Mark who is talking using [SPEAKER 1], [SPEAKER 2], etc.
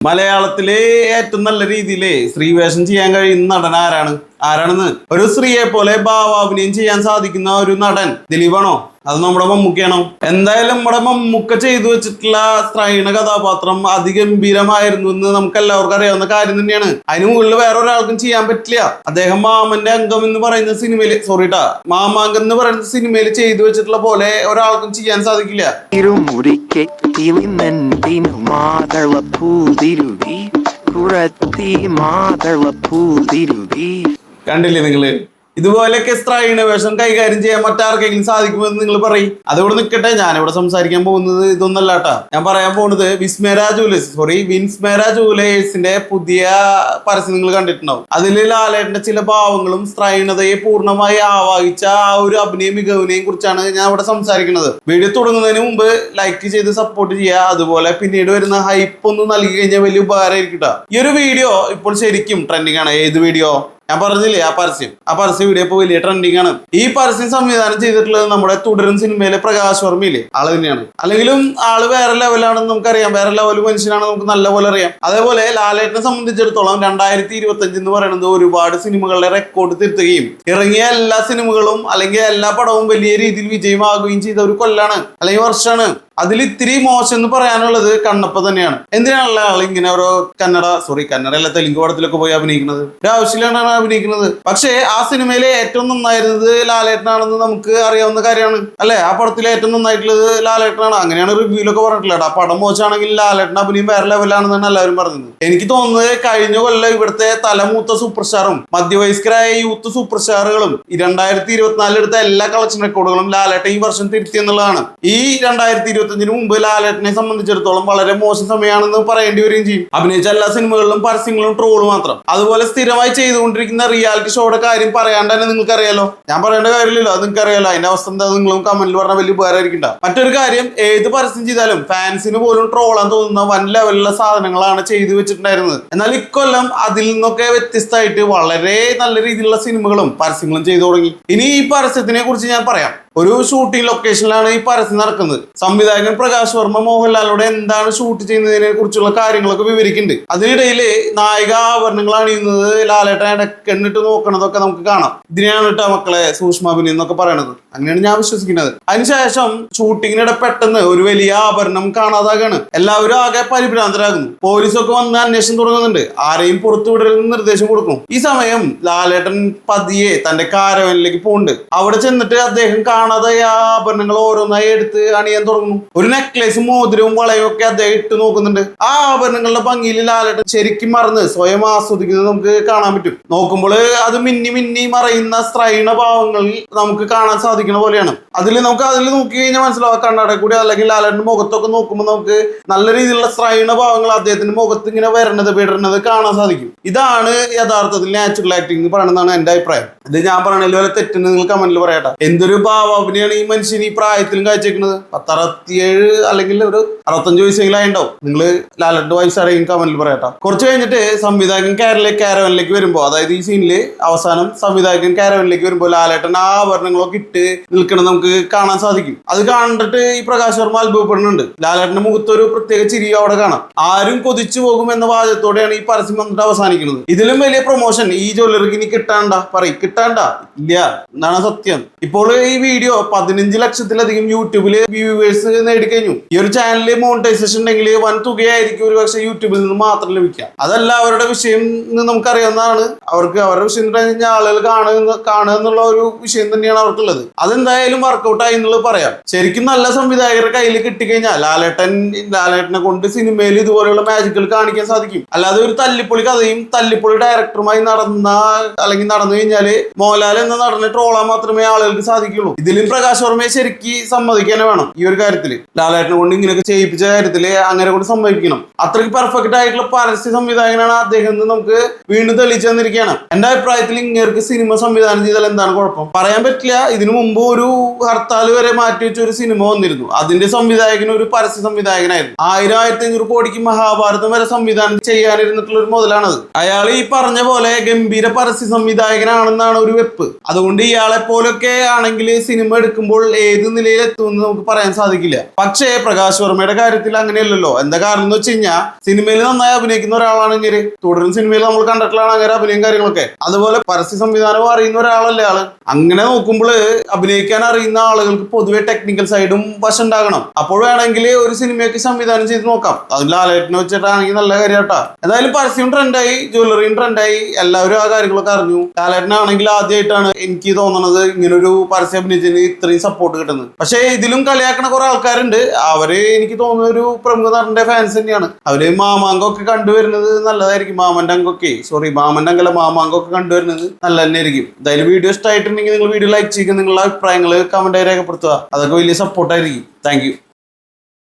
[SPEAKER 1] മലയാളത്തിലെ ഏറ്റവും നല്ല രീതിയിൽ സ്ത്രീവേഷം ചെയ്യാൻ കഴിയുന്ന നടൻ ആരാണ്? ആരാണെന്ന്? ഒരു സ്ത്രീയെ പോലെ ഭാവാഭിനയം ചെയ്യാൻ സാധിക്കുന്ന ഒരു നടൻ. ദിലീപാണോ? അത് നമ്മുടെ മമ്മൂക്കയാണോ? എന്തായാലും നമ്മുടെ മമ്മൂക്ക ചെയ്തു വെച്ചിട്ടുള്ള സ്ത്രൈണ കഥാപാത്രം അതിഗംഭീരമായിരുന്നു എന്ന് നമുക്ക് എല്ലാവർക്കും അറിയാവുന്ന കാര്യം തന്നെയാണ്. അതിന് മുകളിൽ വേറെ ഒരാൾക്കും ചെയ്യാൻ പറ്റില്ല. അദ്ദേഹം മാമന്റെ അംഗം എന്ന് പറയുന്ന സിനിമയിൽ സോറിട്ടാ മാമാങ്കം എന്ന് പറയുന്ന സിനിമയിൽ ചെയ്തു വെച്ചിട്ടുള്ള പോലെ ഒരാൾക്കും ചെയ്യാൻ സാധിക്കില്ല. കണ്ടില്ലേ നിങ്ങൾ? ഇതുപോലെയൊക്കെ സ്ത്രൈണ വേഷം കൈകാര്യം ചെയ്യാൻ മറ്റാർക്കെങ്കിലും സാധിക്കുമെന്ന് നിങ്ങൾ പറയും. അതോട് നിൽക്കട്ടെ ഞാൻ ഞാനിവിടെ സംസാരിക്കാൻ പോകുന്നത് ഇതൊന്നല്ല ഞാൻ പറയാൻ പോകുന്നത് വിസ്മേര ജൂലേഴ്സ് സോറി വിൻസ്മേര ജൂലേഴ്സിന്റെ പുതിയ പരസ്യം നിങ്ങൾ കണ്ടിട്ടുണ്ടാവും. അതിൽ ലാലേട്ടന്റെ ചില ഭാവങ്ങളും സ്ത്രൈണതയെ പൂർണമായി ആവാഹിച്ച ആ ഒരു അഭിനയ മികവിനെയും കുറിച്ചാണ് ഞാൻ ഇവിടെ സംസാരിക്കുന്നത്. വീഡിയോ തുടങ്ങുന്നതിന് മുമ്പ് ലൈക്ക് ചെയ്ത് സപ്പോർട്ട് ചെയ്യുക. അതുപോലെ പിന്നീട് വരുന്ന ഹൈപ്പ് ഒന്ന് നൽകി കഴിഞ്ഞാൽ വലിയ ഉപകാരമായിരിക്കും. ഈ ഒരു വീഡിയോ ഇപ്പോൾ ശരിക്കും ട്രെൻഡിങ് ആണ്. ഏത് വീഡിയോ ഞാൻ പറഞ്ഞില്ലേ ആ പരസ്യം? ആ പരസ്യം വീഡിയോ ഇപ്പോൾ വലിയ ട്രെൻഡിങ് ആണ്. ഈ പരസ്യം സംവിധാനം ചെയ്തിട്ടുള്ളത് നമ്മുടെ തുടരും സിനിമയിലെ പ്രകാശ് വർമ്മയില്ലേ? ആൾ തന്നെയാണ്. അല്ലെങ്കിലും ആൾ വേറെ ലെവലാണെന്ന് നമുക്കറിയാം. വേറെ ലെവൽ മനുഷ്യനാണെന്ന് നമുക്ക് നല്ലപോലെ അറിയാം. അതേപോലെ ലാലേട്ടനെ സംബന്ധിച്ചിടത്തോളം രണ്ടായിരത്തി ഇരുപത്തി അഞ്ച് എന്ന് പറയുന്നത് ഒരുപാട് സിനിമകളുടെ റെക്കോർഡ് തിരുത്തുകയും ഇറങ്ങിയ എല്ലാ സിനിമകളും അല്ലെങ്കിൽ എല്ലാ പടവും വലിയ രീതിയിൽ വിജയമാകുകയും ചെയ്ത ഒരു കൊല്ലാണ്. അല്ലെങ്കിൽ വർഷമാണ്. അതിൽ ഇത്തിരി മോശം എന്ന് പറയാനുള്ളത് കണ്ണപ്പ തന്നെയാണ്. എന്തിനാണല്ലോ ആൾ ഇങ്ങനെ ഓരോ കന്നഡ സോറി കന്നഡ അല്ല തെലുങ്ക് പടത്തിലൊക്കെ പോയി അഭിനയിക്കുന്നത്? ഒരു ആവശ്യമില്ലാണ് അഭിനയിക്കുന്നത്. പക്ഷേ ആ സിനിമയിലെ ഏറ്റവും നന്നായിരുന്നത് ലാലേട്ടനാണെന്ന് നമുക്ക് അറിയാവുന്ന കാര്യമാണ്. അല്ലെ? ആ പടത്തിലെ ഏറ്റവും നന്നായിട്ടുള്ളത് ലാലേട്ടനാണ്. അങ്ങനെയാണ് റിവ്യൂലൊക്കെ പറഞ്ഞിട്ടുള്ളത് ആ പടം മോശമാണെങ്കിൽ ലാലേട്ടൻ അഭിനയം വേറെ ലെവലാണെന്നാണ് എല്ലാവരും പറഞ്ഞത്. എനിക്ക് തോന്നുന്നത് കഴിഞ്ഞ കൊല്ലം ഇവിടുത്തെ തലമൂത്ത സൂപ്പർ സ്റ്റാറും മധ്യവയസ്കരായ യൂത്ത് സൂപ്പർ സ്റ്റാറുകളും രണ്ടായിരത്തി ഇരുപത്തിനാലിൽ എടുത്ത എല്ലാ കളക്ഷൻ റെക്കോർഡുകളും ലാലേട്ടൻ ഈ വർഷം തിരുത്തി എന്നുള്ളതാണ്. ഈ രണ്ടായിരത്തി ഇരുപത്തഞ്ചിന് മുമ്പ് ലാലേട്ടനെ സംബന്ധിച്ചിടത്തോളം വളരെ മോശം സമയമാണെന്ന് പറയേണ്ടി വരികയും ചെയ്യും. അഭിനയിച്ച എല്ലാ സിനിമകളിലും പരസ്യങ്ങളും ട്രോൾ മാത്രം. അതുപോലെ സ്ഥിരമായി ചെയ്തുകൊണ്ടിരിക്കുന്ന റിയാലിറ്റി ഷോയുടെ കാര്യം പറയാണ്ട് തന്നെ നിങ്ങൾക്ക് അറിയാലോ ഞാൻ പറയേണ്ട കാര്യമില്ലല്ലോ അത് നിങ്ങൾക്ക് അറിയാലോ അതിന്റെ അവസ്ഥ എന്താ നിങ്ങളും കമന്റിൽ പറഞ്ഞ വലിയ ഉപകാരമായിരിക്കും മറ്റൊരു കാര്യം ഏത് പരസ്യം ചെയ്താലും ഫാൻസിന് പോലും ട്രോളാൻ തോന്നുന്ന വൻ ലെവലിലുള്ള സാധനങ്ങളാണ് ചെയ്തു വെച്ചിട്ടുണ്ടായിരുന്നത്. എന്നാൽ ഇക്കൊല്ലം അതിൽ നിന്നൊക്കെ വ്യത്യസ്തമായിട്ട് വളരെ നല്ല രീതിയിലുള്ള സിനിമകളും പരസ്യങ്ങളും ചെയ്തു തുടങ്ങി. ഇനി ഈ പരസ്യത്തിനെ കുറിച്ച് ഞാൻ പറയാം. ഒരു ഷൂട്ടിംഗ് ലൊക്കേഷനിലാണ് ഈ പരസ്യം നടക്കുന്നത്. സംവിധായകൻ പ്രകാശ് വർമ്മ മോഹൻലാലോട് എന്താണ് ഷൂട്ട് ചെയ്യുന്നതിനെ കുറിച്ചുള്ള കാര്യങ്ങളൊക്കെ വിവരിക്കുന്നുണ്ട്. അതിനിടയിൽ നായിക ആഭരണങ്ങൾ അണിയുന്നത് ലാലേട്ടൻ കണ്ണിട്ട് നോക്കണതൊക്കെ നമുക്ക് കാണാം. ഇതിനെയാണ് കേട്ടോ മക്കളെ സൂക്ഷ്മാഭിനയം എന്നൊക്കെ പറയണത്. അങ്ങനെയാണ് ഞാൻ വിശ്വസിക്കുന്നത്. അതിനുശേഷം ഷൂട്ടിങ്ങിനിടെ പെട്ടെന്ന് ഒരു വലിയ ആഭരണം കാണാതാകാണ്. എല്ലാവരും ആകെ പരിഭ്രാന്തരാകുന്നു. പോലീസൊക്കെ വന്ന് അന്വേഷണം തുടങ്ങുന്നുണ്ട്. ആരെയും പുറത്തു വിടരുതെന്ന് നിർദ്ദേശം കൊടുക്കും. ഈ സമയം ലാലേട്ടൻ പതിയെ തന്റെ കാരവനിലേക്ക് പോകുന്നുണ്ട് അവിടെ ചെന്നിട്ട് അദ്ദേഹം കാണാതെ ആ ആഭരണങ്ങൾ ഓരോന്നായി എടുത്ത് അണിയാൻ തുടങ്ങുന്നു. ഒരു നെക്ലേസും മോതിരവും വളയും ഒക്കെ അദ്ദേഹം ഇട്ട് നോക്കുന്നുണ്ട്. ആ ആഭരണങ്ങളുടെ ഭംഗിയിൽ ലാലേട്ടൻ ശരിക്കും മറന്ന് സ്വയം ആസ്വദിക്കുന്നത് നമുക്ക് കാണാൻ പറ്റും. നോക്കുമ്പോൾ അത് മിന്നി മിന്നി മറയുന്ന സ്ത്രൈണ ഭാവങ്ങളിൽ നമുക്ക് കാണാൻ സാധിക്കുന്ന പോലെയാണ്. അതിൽ നമുക്ക് അതിൽ നോക്കി കഴിഞ്ഞാൽ മനസ്സിലാവാം. കണ്ണാടെ കൂടി അല്ലെങ്കിൽ ലാലേട്ടന്റെ മുഖത്തൊക്കെ നോക്കുമ്പോൾ നമുക്ക് നല്ല രീതിയിലുള്ള സ്ത്രൈണ ഭാവങ്ങൾ അദ്ദേഹത്തിന്റെ മുഖത്ത് ഇങ്ങനെ വരണത് വിടരണത് കാണാൻ സാധിക്കും. ഇതാണ് യഥാർത്ഥത്തിൽ നാച്ചുറൽ ആക്ടിംഗ് എന്ന് എന്റെ അഭിപ്രായം. ഇത് ഞാൻ പറയണതിൽ വല്ല തെറ്റെന്ന് നിങ്ങൾ കമന്റിൽ പറയട്ടെ. എന്തൊരു ഭാവാഭിനയാണ് ഈ മനുഷ്യൻ ഈ പ്രായത്തിലും കാഴ്ചവെക്കുന്നത്. പത്തറുപത്തിയേഴ് അല്ലെങ്കിൽ ഒരു അറുപത്തഞ്ച് വയസ്സെങ്കിലും ആയിണ്ടാവും. നിങ്ങൾ ലാലട്ട് വയസ്സാണെങ്കിൽ കമന്റിൽ പറയാട്ടോ. കുറച്ച് കഴിഞ്ഞിട്ട് സംവിധായകൻ കാരലെ കാരവനിലേക്ക് വരുമ്പോൾ അതായത് ഈ സീനിൽ അവസാനം സംവിധായകൻ കാരവനിലേക്ക് വരുമ്പോൾ ലാലേട്ടൻ ആ ആഭരണങ്ങളൊക്കെ ഇട്ട് നിൽക്കണം നമുക്ക് കാണാൻ സാധിക്കും. അത് കണ്ടിട്ട് ഈ പ്രകാശ് വർമ്മ അത്ഭുതപ്പെടുന്നുണ്ട്. ലാലേട്ടന്റെ മുഖത്ത് ഒരു പ്രത്യേക ചിരി അവിടെ കാണാം. ആരും കൊതിച്ചു പോകും എന്ന വാചകത്തോടെയാണ് ഈ പരസ്യം വന്നിട്ട് അവസാനിക്കുന്നത്. ഇതിലും വലിയ പ്രൊമോഷൻ ഈ ജ്വല്ലറിക്ക് ഇനി കിട്ടാണ്ട പറയും കിട്ടാണ്ട ഇല്ല. എന്നാണ് സത്യം? ഇപ്പോൾ ഈ വീഡിയോ പതിനഞ്ച് ലക്ഷത്തിലധികം യൂട്യൂബിൽ വ്യൂവേഴ്സ് നേടിക്കഴിഞ്ഞു. ഈ ഒരു ചാനലിൽ മോണിറ്റൈസേഷൻ ഉണ്ടെങ്കിൽ വൻ തുകയായിരിക്കും ഒരു പക്ഷേ യൂട്യൂബിൽ നിന്ന് മാത്രം ലഭിക്കുക. അതല്ല അവരുടെ വിഷയം നമുക്കറിയാവുന്നതാണ്. അവർക്ക് അവരുടെ വിഷയം കഴിഞ്ഞാൽ ആളുകൾ കാണുക കാണുക എന്നുള്ള ഒരു വിഷയം തന്നെയാണ് അവർക്കുള്ളത്. അതെന്തായാലും വർക്കൗട്ട് ആയി എന്നുള്ളത് പറയാം. ശരിക്കും നല്ല സംവിധായകരുടെ കയ്യിൽ കിട്ടിക്കഴിഞ്ഞാൽ ലാലേട്ടൻ ലാലേട്ടനെ കൊണ്ട് സിനിമയിൽ ഇതുപോലെയുള്ള മാജിക്കൽ കാണിക്കാൻ സാധിക്കും. അല്ലാതെ ഒരു തല്ലിപ്പൊളി കഥയും തല്ലിപ്പൊളി ഡയറക്ടറുമായി നടന്ന അല്ലെങ്കിൽ നടന്നു കഴിഞ്ഞാൽ മോഹൻലാൽ എന്ന നടനെ ട്രോളാൻ മാത്രമേ ആളുകൾക്ക് സാധിക്കുള്ളൂ ഇതിലും പ്രകാശ് വർമ്മയെ ശരിക്ക് സമ്മതിക്കാനേ വേണം ഈ ഒരു കാര്യത്തിൽ ലാലേട്ടനെ കൊണ്ട് ഇങ്ങനെയൊക്കെ ചെയ്യിപ്പിച്ച കാര്യത്തിൽ അങ്ങനെ കൊണ്ട് സമ്മതിക്കണം. അത്രയ്ക്ക് പെർഫെക്റ്റ് ആയിട്ടുള്ള പരസ്യ സംവിധായകനാണ് അദ്ദേഹം എന്ന് നമുക്ക് വീണ്ടും തെളിയിച്ചു തന്നിരിക്കുകയാണ്. എന്റെ അഭിപ്രായത്തിൽ ഇങ്ങേർക്ക് സിനിമ സംവിധാനം ചെയ്താൽ എന്താണ് കുഴപ്പം? പറയാൻ പറ്റില്ല ഇതിനു മുമ്പ് ഒരു ഹർത്താൽ വരെ മാറ്റി വെച്ച ഒരു സിനിമ വന്നിരുന്നു. അതിന്റെ സംവിധായകൻ ഒരു പരസ്യ സംവിധായകനായിരുന്നു. ആയിരം ആയിരത്തി അഞ്ഞൂറ് കോടിക്ക് മഹാഭാരതം വരെ സംവിധാനം ചെയ്യാനിരുന്നിട്ടുള്ള ഒരു മുതലാണത് അയാൾ ഈ പറഞ്ഞ പോലെ ഗംഭീര പരസ്യ സംവിധായകനാണെന്നാണ് ഒരു വെപ്പ്. അതുകൊണ്ട് ഇയാളെ പോലൊക്കെ ആണെങ്കിൽ സിനിമ സിനിമ എടുക്കുമ്പോൾ ഏത് നിലയിൽ എത്തുമെന്ന് നമുക്ക് പറയാൻ സാധിക്കില്ല. പക്ഷേ പ്രകാശ് വർമ്മയുടെ കാര്യത്തിൽ അങ്ങനെയല്ലല്ലോ. എന്താ കാരണം എന്ന് വെച്ച് കഴിഞ്ഞാൽ സിനിമയിൽ നന്നായി അഭിനയിക്കുന്ന ഒരാളാണെങ്കിൽ തുടരും സിനിമയിൽ നമ്മൾ കണ്ടിട്ടുള്ളതാണ് അങ്ങനെ അഭിനയം കാര്യങ്ങളൊക്കെ. അതുപോലെ പരസ്യ സംവിധാനം അറിയുന്ന ഒരാളല്ലേ ആൾ. അങ്ങനെ നോക്കുമ്പോൾ അഭിനയിക്കാൻ അറിയുന്ന ആളുകൾക്ക് പൊതുവെ ടെക്നിക്കൽ സൈഡും വശം ഉണ്ടാകണം അപ്പോൾ വേണമെങ്കിൽ ഒരു സിനിമയ്ക്ക് സംവിധാനം ചെയ്ത് നോക്കാം. അത് ലാലേട്ടനെ വെച്ചിട്ടാണെങ്കിൽ നല്ല കാര്യമാട്ടാ എന്തായാലും പരസ്യം ട്രെൻഡായി ജ്വല്ലറിയും ട്രെൻഡായി എല്ലാവരും ആ കാര്യങ്ങളൊക്കെ അറിഞ്ഞു. ലാലേട്ടനാണെങ്കിൽ ആദ്യമായിട്ടാണ് എനിക്ക് തോന്നുന്നത് ഇങ്ങനൊരു പരസ്യം അഭിനയിച്ചതിന് ഇത്രയും സപ്പോർട്ട് കിട്ടുന്നത്. പക്ഷേ ഇതിലും കളിയാക്കണ കുറെ ആൾക്കാരുണ്ട്. അവർ എനിക്ക് തോന്നുന്ന ഒരു പ്രമുഖ നടന്റെ ഫാൻസ് തന്നെയാണ്. അവർ മാമാങ്കൊക്കെ കണ്ടുവരുന്നത് നല്ലതായിരിക്കും. മാമന്റെ അങ്കൊക്കെ സോറി മാമന്റെ അങ്കല്ല മാമാങ്കൊക്കെ കണ്ടുവരുന്നത് നല്ല തന്നെ ആയിരിക്കും എന്തായാലും വീഡിയോ ഇഷ്ടമായിട്ടുണ്ടെങ്കിൽ നിങ്ങൾ വീഡിയോ ലൈക്ക് ചെയ്യുക. നിങ്ങളുടെ അഭിപ്രായങ്ങൾ കമന്റ് രേഖപ്പെടുത്തുക. അതൊക്കെ വലിയ സപ്പോർട്ടായിരിക്കും താങ്ക്